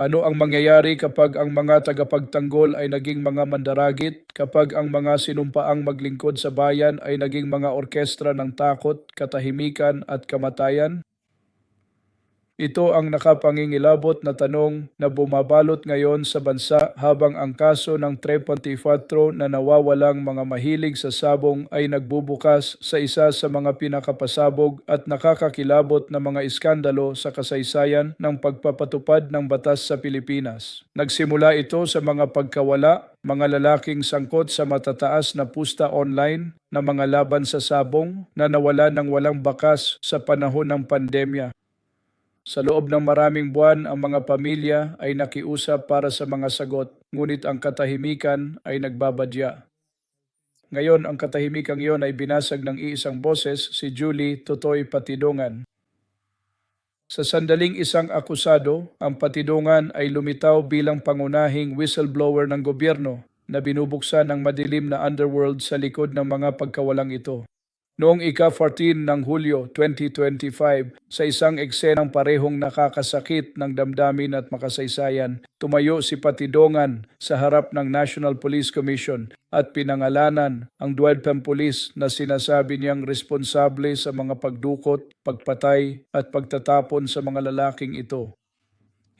Ano ang mangyayari kapag ang mga tagapagtanggol ay naging mga mandaragit, kapag ang mga sinumpaang maglingkod sa bayan ay naging mga orkestra ng takot, katahimikan at kamatayan? Ito ang nakapangingilabot na tanong na bumabalot ngayon sa bansa habang ang kaso ng 3.4 na nawawalang mga mahilig sa sabong ay nagbubukas sa isa sa mga pinakapasabog at nakakakilabot na mga iskandalo sa kasaysayan ng pagpapatupad ng batas sa Pilipinas. Nagsimula ito sa mga pagkawala, mga lalaking sangkot sa matataas na pusta online na mga laban sa sabong na nawala ng walang bakas sa panahon ng pandemya. Sa loob ng maraming buwan, ang mga pamilya ay nakiusap para sa mga sagot, ngunit ang katahimikan ay nagbabadya. Ngayon, ang katahimikang iyon ay binasag ng iisang boses, si Julie Totoy Patidongan. Sa sandaling isang akusado, ang Patidongan ay lumitaw bilang pangunahing whistleblower ng gobyerno na binubuksan ng madilim na underworld sa likod ng mga pagkawalang ito. Noong ika-14 ng Hulyo 2025, sa isang eksenang parehong nakakasakit ng damdamin at makasaysayan, tumayo si Patidongan sa harap ng National Police Commission at pinangalanan ang Dwelpem Police na sinasabi niyang responsable sa mga pagdukot, pagpatay at pagtatapon sa mga lalaking ito.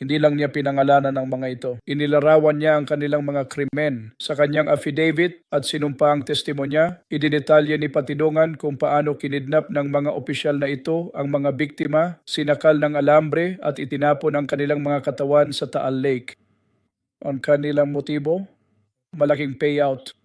Hindi lang niya pinangalanan ang mga ito. Inilarawan niya ang kanilang mga krimen. Sa kanyang affidavit at sinumpaang testimonya, idinetalye ni Patidongan kung paano kinidnap ng mga opisyal na ito ang mga biktima, sinakal ng alambre at itinapon ang kanilang mga katawan sa Taal Lake. Ang kanilang motibo? Malaking payout.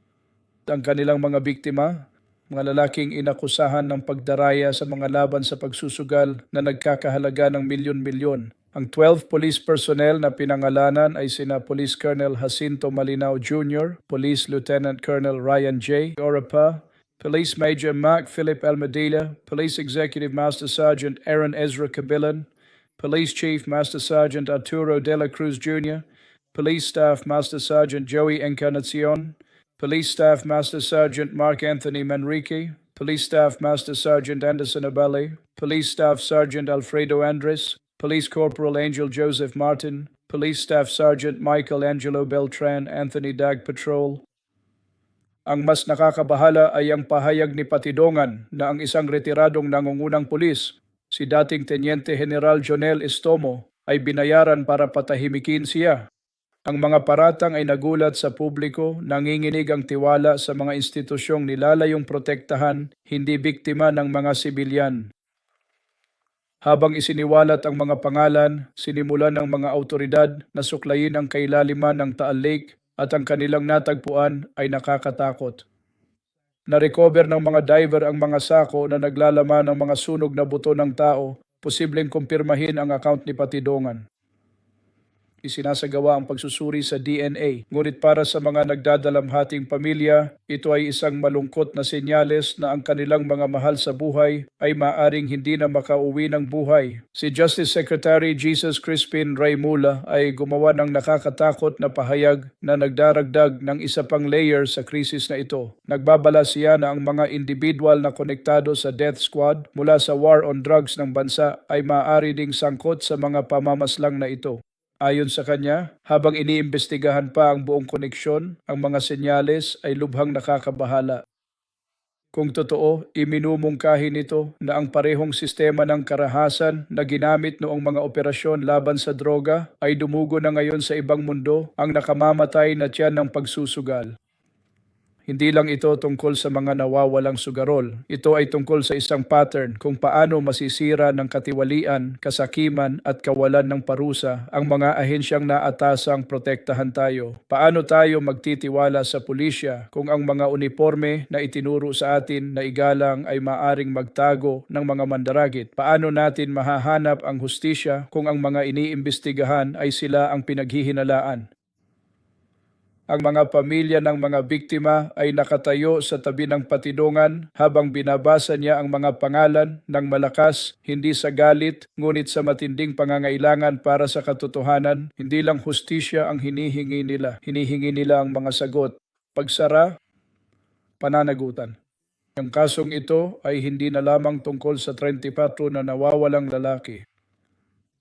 Ang kanilang mga biktima, mga lalaking inakusahan ng pagdaraya sa mga laban sa pagsusugal na nagkakahalaga ng milyon-milyon. Ang 12 police personnel na pinangalanan ay sina Police Colonel Jacinto Malinao Jr., Police Lieutenant Colonel Ryan J. Orapa, Police Major Mark Philip Almadilla, Police Executive Master Sergeant Aaron Ezra Cabillan, Police Chief Master Sergeant Arturo De La Cruz Jr., Police Staff Master Sergeant Joey Encarnacion, Police Staff Master Sergeant Mark Anthony Manrique, Police Staff Master Sergeant Anderson Abale, Police Staff Sergeant Alfredo Andres, Police Corporal Angel Joseph Martin, Police Staff Sergeant Michael Angelo Beltran, Anthony Dag Patrol. Ang mas nakakabahala ay ang pahayag ni Patidongan na ang isang retiradong nangungunang pulis, si dating Teniente General Jonel Estomo, ay binayaran para patahimikin siya. Ang mga paratang ay nagulat sa publiko, nanginginig ang tiwala sa mga institusyong nilalayong protektahan, hindi biktima ng mga sibilyan. Habang isiniwalat ang mga pangalan, sinimulan ng mga autoridad na suklayin ang kailaliman ng Taal Lake at ang kanilang natagpuan ay nakakatakot. Na-recover ng mga diver ang mga sako na naglalaman ng mga sunog na buto ng tao, posibleng kumpirmahin ang account ni Patidongan isinasagawa ang pagsusuri sa DNA. Ngunit para sa mga nagdadalamhating pamilya, ito ay isang malungkot na senyales na ang kanilang mga mahal sa buhay ay maaring hindi na makauwi ng buhay. Si Justice Secretary Jesus Crispin Raymula ay gumawa ng nakakatakot na pahayag na nagdaragdag ng isa pang layer sa krisis na ito. Nagbabala siya na ang mga individual na konektado sa death squad mula sa war on drugs ng bansa ay maaari ding sangkot sa mga pamamaslang na ito. Ayon sa kanya, habang iniimbestigahan pa ang buong koneksyon, ang mga senyales ay lubhang nakakabahala. Kung totoo, iminumungkahi nito na ang parehong sistema ng karahasan na ginamit noong mga operasyon laban sa droga ay dumugo na ngayon sa ibang mundo ang nakamamatay na tiyan ng pagsusugal. Hindi lang ito tungkol sa mga nawawalang sugarol. Ito ay tungkol sa isang pattern kung paano masisira ng katiwalian, kasakiman at kawalan ng parusa ang mga ahensyang naatasang protektahan tayo. Paano tayo magtitiwala sa pulisya kung ang mga uniforme na itinuro sa atin na igalang ay maaring magtago ng mga mandaragit? Paano natin mahahanap ang hustisya kung ang mga iniimbestigahan ay sila ang pinaghihinalaan? Ang mga pamilya ng mga biktima ay nakatayo sa tabi ng patidungan habang binabasa niya ang mga pangalan ng malakas, hindi sa galit, ngunit sa matinding pangangailangan para sa katotohanan. Hindi lang hustisya ang hinihingi nila, hinihingi nila ang mga sagot. Pagsara, pananagutan. Ang kasong ito ay hindi na lamang tungkol sa 34 na nawawalang lalaki.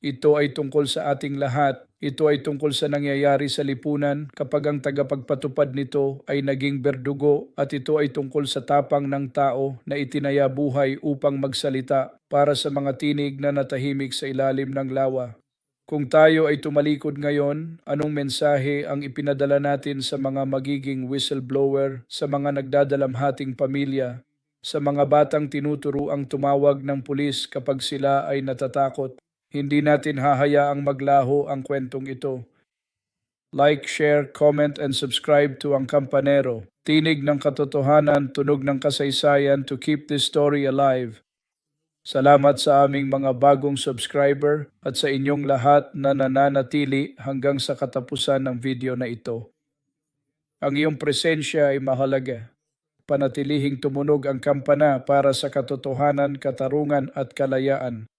Ito ay tungkol sa ating lahat. Ito ay tungkol sa nangyayari sa lipunan kapag ang tagapagpatupad nito ay naging berdugo at ito ay tungkol sa tapang ng tao na itinaya buhay upang magsalita para sa mga tinig na natahimik sa ilalim ng lawa. Kung tayo ay tumalikod ngayon, anong mensahe ang ipinadala natin sa mga magiging whistleblower, sa mga nagdadalamhating pamilya, sa mga batang tinuturo ang tumawag ng pulis kapag sila ay natatakot? Hindi natin hahayaang maglaho ang kwentong ito. Like, share, comment, and subscribe to Ang Kampanero. Tinig ng katotohanan, tunog ng kasaysayan to keep this story alive. Salamat sa aming mga bagong subscriber at sa inyong lahat na nananatili hanggang sa katapusan ng video na ito. Ang iyong presensya ay mahalaga. Panatilihing tumunog ang kampana para sa katotohanan, katarungan at kalayaan.